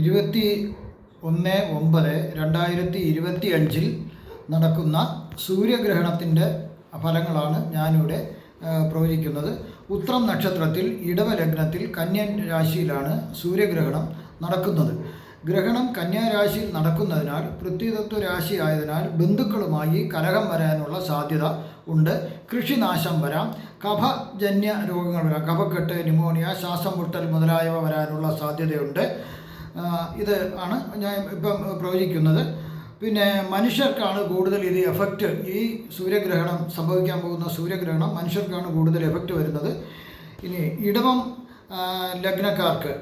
ഇരുപത്തി ഒന്ന് ഒമ്പത് രണ്ടായിരത്തി ഇരുപത്തി അഞ്ചിൽ നടക്കുന്ന സൂര്യഗ്രഹണത്തിന്റെ ഫലങ്ങളാണ് ഞാനിവിടെ പ്രവചിക്കുന്നത്. ഉത്രം നക്ഷത്രത്തിൽ ഇടവ കന്യൻ രാശിയിലാണ് സൂര്യഗ്രഹണം നടക്കുന്നത്. ഗ്രഹണം കന്യാരാശിയിൽ നടക്കുന്നതിനാൽ പൃഥ്വിതത്വ രാശി ആയതിനാൽ ബന്ധുക്കളുമായി കലഹം വരാനുള്ള സാധ്യത ഉണ്ട്. കൃഷിനാശം വരാം. കഫജന്യ രോഗങ്ങൾ വരാം. കഫക്കെട്ട് ന്യൂമോണിയ ശ്വാസം മുട്ടൽ മുതലായവ വരാനുള്ള സാധ്യതയുണ്ട്. ഇത് ആണ് ഞാൻ ഇപ്പം പ്രവചിക്കുന്നത്. പിന്നെ മനുഷ്യർക്കാണ് കൂടുതൽ ഇത് എഫക്റ്റ് ഈ സൂര്യഗ്രഹണം സംഭവിക്കാൻ പോകുന്ന സൂര്യഗ്രഹണം മനുഷ്യർക്കാണ് കൂടുതൽ എഫക്റ്റ് വരുന്നത്. ഇനി ഇടവം ലഗ്നക്കാർക്ക്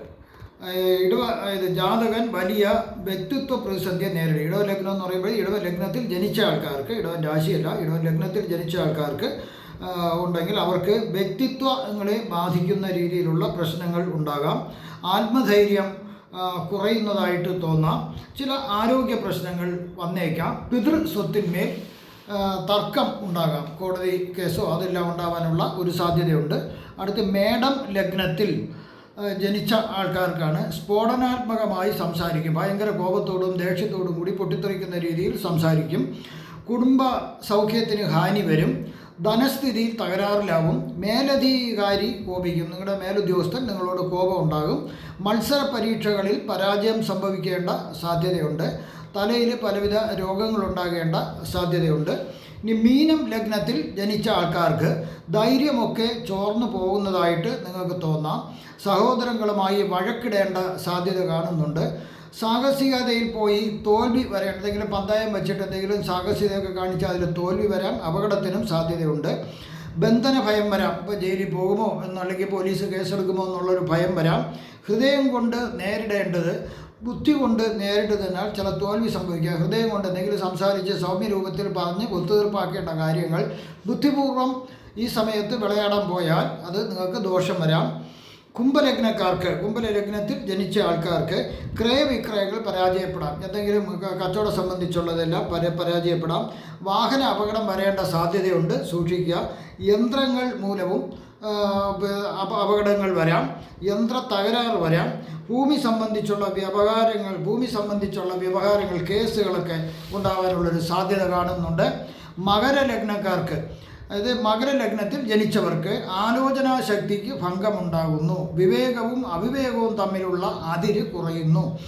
ഇടവ ഇത് ജാതകൻ വലിയ വ്യക്തിത്വ പ്രതിസന്ധിയെ നേരിടും. ഇടവ ലഗ്നം എന്ന് പറയുമ്പോൾ ഇടവ ലഗ്നത്തിൽ ജനിച്ച ആൾക്കാർക്ക് ഇടവൻ രാശിയല്ല ഇടവൻ ലഗ്നത്തിൽ ജനിച്ച ആൾക്കാർക്ക് ഉണ്ടെങ്കിൽ അവർക്ക് വ്യക്തിത്വങ്ങളെ ബാധിക്കുന്ന രീതിയിലുള്ള പ്രശ്നങ്ങൾ ഉണ്ടാകാം. ആത്മധൈര്യം കുറയുന്നതായിട്ട് തോന്നാം. ചില ആരോഗ്യ പ്രശ്നങ്ങൾ വന്നേക്കാം. പിതൃ സ്വത്തിന്മേൽ തർക്കം ഉണ്ടാകാം. കോടതി കേസോ അതെല്ലാം ഉണ്ടാവാനുള്ള ഒരു സാധ്യതയുണ്ട്. അടുത്ത് മേഡം ലഗ്നത്തിൽ ജനിച്ച ആൾക്കാർക്കാണ് സ്ഫോടനാത്മകമായി സംസാരിക്കും. ഭയങ്കര കോപത്തോടും ദേഷ്യത്തോടും കൂടി പൊട്ടിത്തെറിക്കുന്ന രീതിയിൽ സംസാരിക്കും. കുടുംബ സൗഖ്യത്തിന് ഹാനി വരും. ധനസ്ഥിതി തകരാറിലാവും. മേലധികാരി കോപിക്കും നിങ്ങളുടെ മേലുദ്യോഗസ്ഥൻ നിങ്ങളോട് കോപം ഉണ്ടാകും. മത്സര പരീക്ഷകളിൽ പരാജയം സംഭവിക്കേണ്ട സാധ്യതയുണ്ട്. തലയിൽ പലവിധ രോഗങ്ങളുണ്ടാകേണ്ട സാധ്യതയുണ്ട്. ഇനി മീനം ലഗ്നത്തിൽ ജനിച്ച ആൾക്കാർക്ക് ധൈര്യമൊക്കെ ചോർന്നു പോകുന്നതായിട്ട് നിങ്ങൾക്ക് തോന്നാം. സഹോദരങ്ങളുമായി വഴക്കിടേണ്ട സാധ്യത കാണുന്നുണ്ട്. സാഹസികതയിൽ പോയി തോൽവി വരാൻ എന്തെങ്കിലും പന്തയം വെച്ചിട്ട് എന്തെങ്കിലും സാഹസികതയൊക്കെ കാണിച്ചാൽ അതിൽ തോൽവി വരാൻ അപകടത്തിനും സാധ്യതയുണ്ട്. ബന്ധന ഭയം വരാം. ഇപ്പോൾ ജയിലിൽ പോകുമോ എന്നല്ലെങ്കിൽ പോലീസ് കേസെടുക്കുമോ എന്നുള്ളൊരു ഭയം വരാം. ഹൃദയം കൊണ്ട് നേരിടേണ്ടത് ബുദ്ധി കൊണ്ട് നേരിട്ടതിനാൽ ചില തോൽവി സംഭവിക്കുക ഹൃദയം കൊണ്ട് എന്തെങ്കിലും സംസാരിച്ച് സൗമ്യ രൂപത്തിൽ പറഞ്ഞ് ഒത്തുതീർപ്പാക്കേണ്ട കാര്യങ്ങൾ ബുദ്ധിപൂർവം ഈ സമയത്ത് വിളയാടാൻ പോയാൽ അത് നിങ്ങൾക്ക് ദോഷം വരാം. കുംഭലഗ്നക്കാർക്ക് കുംഭലഗ്നത്തിൽ ജനിച്ച ആൾക്കാർക്ക് ക്രയവിക്രയങ്ങൾ പരാജയപ്പെടാം. എന്തെങ്കിലും കച്ചവടം സംബന്ധിച്ചുള്ളതെല്ലാം പര പരാജയപ്പെടാം. വാഹന അപകടം വരേണ്ട സാധ്യതയുണ്ട് സൂക്ഷിക്കുക. യന്ത്രങ്ങൾ മൂലവും അപകടങ്ങൾ വരാം. യന്ത്ര തകരാറ് വരാം. ഭൂമി സംബന്ധിച്ചുള്ള വ്യവഹാരങ്ങൾ ഭൂമി സംബന്ധിച്ചുള്ള വ്യവഹാരങ്ങൾ കേസുകളൊക്കെ ഉണ്ടാകാനുള്ളൊരു സാധ്യത കാണുന്നുണ്ട്. മകരലഗ്നക്കാർക്ക് അതായത് മകരലഗ്നത്തിൽ ജനിച്ചവർക്ക് ആലോചനാ ശക്തിക്ക് ഭംഗമുണ്ടാകുന്നു. വിവേകവും അവിവേകവും തമ്മിലുള്ള അതിര് കുറയുന്നു.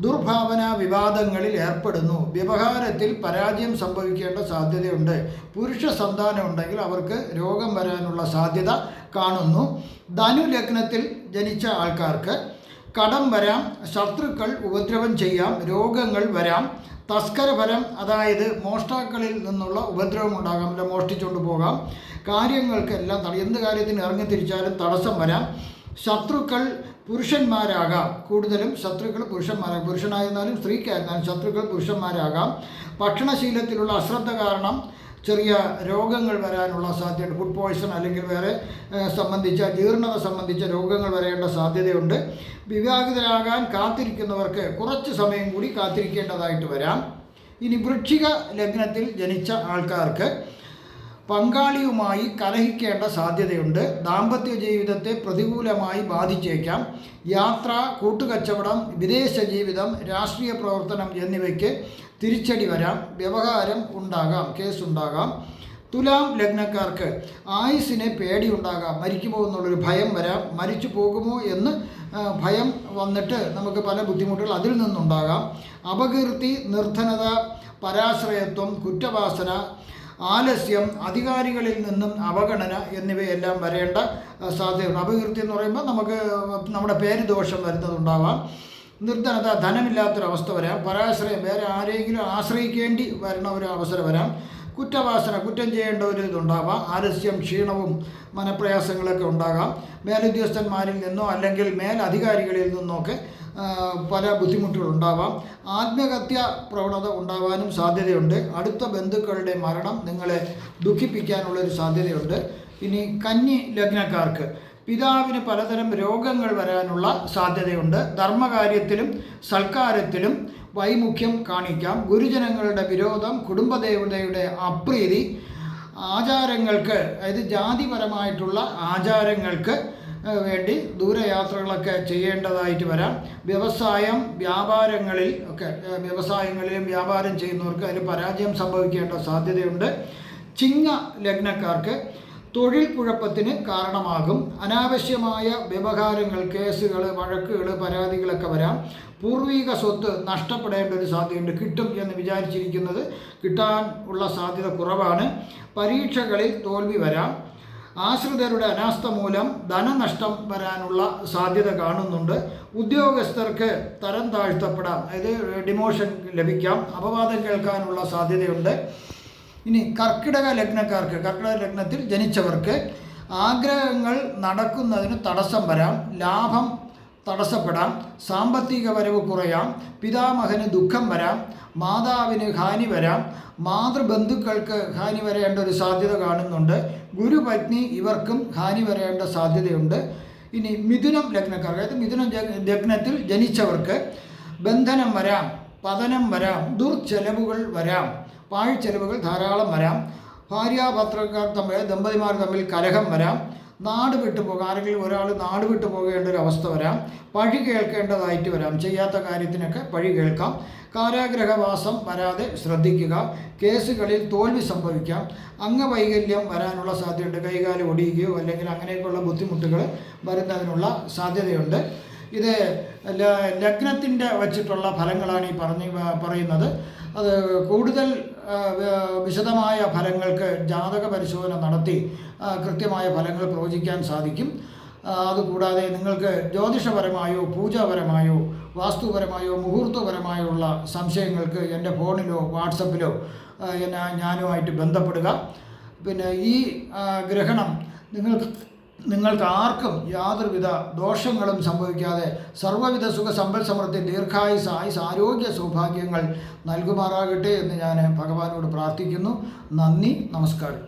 ദുർഭാവന വിവാദങ്ങളിൽ ഏർപ്പെടുന്നു. വ്യവഹാരത്തിൽ പരാജയം സംഭവിക്കേണ്ട സാധ്യതയുണ്ട്. പുരുഷ സന്താനം ഉണ്ടെങ്കിൽ അവർക്ക് രോഗം വരാനുള്ള സാധ്യത കാണുന്നു. ധനു ലഗ്നത്തിൽ ജനിച്ച ആൾക്കാർക്ക് കടം വരാം. ശത്രുക്കൾ ഉപദ്രവം ചെയ്യാം. രോഗങ്ങൾ വരാം. തസ്കരഫലം അതായത് മോഷ്ടാക്കളിൽ നിന്നുള്ള ഉപദ്രവം ഉണ്ടാകാം അല്ല മോഷ്ടിച്ചുകൊണ്ട് പോകാം. കാര്യങ്ങൾക്കെല്ലാം തട- എന്ത് കാര്യത്തിന് ഇറങ്ങി തിരിച്ചാലും തടസ്സം വരാം. ശത്രുക്കൾ പുരുഷന്മാരാകാം. കൂടുതലും ശത്രുക്കൾ പുരുഷന്മാരാകാം പുരുഷനായിരുന്നാലും സ്ത്രീക്കായിരുന്നാലും ശത്രുക്കൾ പുരുഷന്മാരാകാം. ഭക്ഷണശീലത്തിലുള്ള അശ്രദ്ധ കാരണം ചെറിയ രോഗങ്ങൾ വരാനുള്ള സാധ്യത ഫുഡ് പോയ്സൺ അല്ലെങ്കിൽ വേറെ സംബന്ധിച്ച ജീർണത സംബന്ധിച്ച രോഗങ്ങൾ വരേണ്ട സാധ്യതയുണ്ട്. വിവാഹിതരാകാൻ കാത്തിരിക്കുന്നവർക്ക് കുറച്ച് സമയം കൂടി കാത്തിരിക്കേണ്ടതായിട്ട് വരാം. ഇനി വൃക്ഷിക ലഗ്നത്തിൽ ജനിച്ച ആൾക്കാർക്ക് പങ്കാളിയുമായി കലഹിക്കേണ്ട സാധ്യതയുണ്ട്. ദാമ്പത്യ ജീവിതത്തെ പ്രതികൂലമായി ബാധിച്ചേക്കാം. യാത്ര കൂട്ടുകച്ചവടം വിദേശ ജീവിതം രാഷ്ട്രീയ പ്രവർത്തനം എന്നിവയ്ക്ക് തിരിച്ചടി വരാം. വ്യവഹാരം ഉണ്ടാകാം കേസുണ്ടാകാം തുലാം ലഗ്നക്കാർക്ക് ആയുസിനെ പേടിയുണ്ടാകാം. മരിക്കുമോ എന്നുള്ളൊരു ഭയം വരാം. മരിച്ചു പോകുമോ എന്ന് ഭയം വന്നിട്ട് നമുക്ക് പല ബുദ്ധിമുട്ടുകൾ അതിൽ നിന്നുണ്ടാകാം. അപകീർത്തി നിർധനത പരാശ്രയത്വം കുറ്റവാസന ആലസ്യം അധികാരികളിൽ നിന്നും അവഗണന എന്നിവയെല്ലാം വരേണ്ട സാധ്യതയുണ്ട്. അപകീർത്തി എന്ന് പറയുമ്പോൾ നമുക്ക് നമ്മുടെ പേര് ദോഷം വരുന്നതുണ്ടാവാം. നിർധനത ധനമില്ലാത്തൊരവസ്ഥ വരാം. പരാശ്രയം വേറെ ആരെങ്കിലും ആശ്രയിക്കേണ്ടി വരുന്ന ഒരു അവസരം വരാം. കുറ്റവാസന കുറ്റം ചെയ്യേണ്ട ഒരു ഇതുണ്ടാവാം. ആലസ്യം ക്ഷീണവും മനപ്രയാസങ്ങളൊക്കെ ഉണ്ടാകാം. മേലുദ്യോഗസ്ഥന്മാരിൽ നിന്നോ അല്ലെങ്കിൽ മേലധികാരികളിൽ നിന്നൊക്കെ പല ബുദ്ധിമുട്ടുകളുണ്ടാവാം ആത്മഹത്യ പ്രവണത ഉണ്ടാവാനും സാധ്യതയുണ്ട്. അടുത്ത ബന്ധുക്കളുടെ മരണം നിങ്ങളെ ദുഃഖിപ്പിക്കാനുള്ളൊരു സാധ്യതയുണ്ട്. ഇനി കന്നി ലഗ്നക്കാർക്ക് പിതാവിന് പലതരം രോഗങ്ങൾ വരാനുള്ള സാധ്യതയുണ്ട്. ധർമ്മകാര്യത്തിലും സൽക്കാരത്തിലും വൈമുഖ്യം കാണിക്കാം. ഗുരുജനങ്ങളുടെ വിരോധം കുടുംബദേവതയുടെ അപ്രീതി ആചാരങ്ങൾക്ക് അതായത് ജാതിപരമായിട്ടുള്ള ആചാരങ്ങൾക്ക് വേണ്ടി ദൂരയാത്രകളൊക്കെ ചെയ്യേണ്ടതായിട്ട് വരാം. വ്യവസായം വ്യാപാരങ്ങളിൽ ഒക്കെ വ്യവസായങ്ങളിലും വ്യാപാരം ചെയ്യുന്നവർക്ക് അതിൽ പരാജയം സംഭവിക്കേണ്ട സാധ്യതയുണ്ട്. ചിങ്ങ ലഗ്നക്കാർക്ക് തൊഴിൽ കുഴപ്പത്തിന് കാരണമാകും. അനാവശ്യമായ വ്യവഹാരങ്ങൾ കേസുകൾ വഴക്കുകൾ പരാതികളൊക്കെ വരാം. പൂർവീക സ്വത്ത് നഷ്ടപ്പെടേണ്ട ഒരു സാധ്യതയുണ്ട്. കിട്ടും എന്ന് വിചാരിച്ചിരിക്കുന്നത് കിട്ടാൻ ഉള്ള സാധ്യത കുറവാണ്. പരീക്ഷകളിൽ തോൽവി വരാം. ആശ്രിതരുടെ അനാസ്ഥ മൂലം ധനനഷ്ടം വരാനുള്ള സാധ്യത കാണുന്നുണ്ട്. ഉദ്യോഗസ്ഥർക്ക് തരം താഴ്ത്തപ്പെടാം. അതായത് ഡിമോഷൻ ലഭിക്കാം. അപവാദം കേൾക്കാനുള്ള സാധ്യതയുണ്ട്. ഇനി കർക്കിടക ലഗ്നക്കാർക്ക് കർക്കിടക ലഗ്നത്തിൽ ജനിച്ചവർക്ക് ആഗ്രഹങ്ങൾ നടക്കുന്നതിന് തടസ്സം വരാം ലാഭം തടസ്സപ്പെടാം സാമ്പത്തിക വരവ് കുറയാം പിതാമഹന് ദുഃഖം വരാം മാതാവിന് ഹാനി വരാം മാതൃബന്ധുക്കൾക്ക് ഹാനി വരേണ്ട ഒരു സാധ്യത കാണുന്നുണ്ട് ഗുരുപത്നി ഇവർക്കും ഹാനി വരേണ്ട സാധ്യതയുണ്ട്. ഇനി മിഥുനം ലഗ്നക്കാർ അതായത് മിഥുനം ലഗ്നത്തിൽ ജനിച്ചവർക്ക് ബന്ധനം വരാം പതനം വരാം ദുർച്ചെലവുകൾ വരാം. പാഴ്ചെലവുകൾ ധാരാളം വരാം. ഭാര്യാഭർത്തക്കാർ തമ്മിൽ ദമ്പതിമാർ തമ്മിൽ കലഹം വരാം. നാട് വിട്ടു പോകാം. ആരെങ്കിലും ഒരാൾ നാട് വിട്ടു പോകേണ്ട ഒരു അവസ്ഥ വരാം. പഴി കേൾക്കേണ്ടതായിട്ട് വരാം. ചെയ്യാത്ത കാര്യത്തിനൊക്കെ പഴി കേൾക്കാം. കാരാഗ്രഹവാസം വരാതെ ശ്രദ്ധിക്കുക. കേസുകളിൽ തോൽവി സംഭവിക്കാം. അംഗവൈകല്യം വരാനുള്ള സാധ്യതയുണ്ട്. കൈകാൽ ഒടിയുകയോ അല്ലെങ്കിൽ അങ്ങനെയൊക്കെയുള്ള ബുദ്ധിമുട്ടുകൾ വരുന്നതിനുള്ള സാധ്യതയുണ്ട്. ഇത് ലഗ്നത്തിന്റെ വച്ചിട്ടുള്ള ഫലങ്ങളാണ് ഈ പറഞ്ഞ് പറയുന്നത്. അത് കൂടുതൽ വിശദമായ ഫലങ്ങൾക്ക് ജാതക പരിശോധന നടത്തി കൃത്യമായ ഫലങ്ങൾ പ്രവചിക്കാൻ സാധിക്കും. അതുകൂടാതെ നിങ്ങൾക്ക് ജ്യോതിഷപരമായോ പൂജാപരമായോ വാസ്തുപരമായോ മുഹൂർത്തപരമായോ ഉള്ള സംശയങ്ങൾക്ക് എന്റെ ഫോണിലോ വാട്സപ്പിലോ ഞാനുമായിട്ട് ബന്ധപ്പെടുക. പിന്നെ ഈ ഗ്രഹണം നിങ്ങൾക്ക് നിങ്ങൾക്ക് ആർക്കും യാതൊരുവിധ ദോഷങ്ങളും സംഭവിക്കാതെ സർവവിധ സുഖ സമ്പൽ സമൃദ്ധി ദീർഘായുസ് ആയുസ് ആരോഗ്യ സൗഭാഗ്യങ്ങൾ നൽകുമാറാകട്ടെ എന്ന് ഞാൻ ഭഗവാനോട് പ്രാർത്ഥിക്കുന്നു. നന്ദി നമസ്കാരം.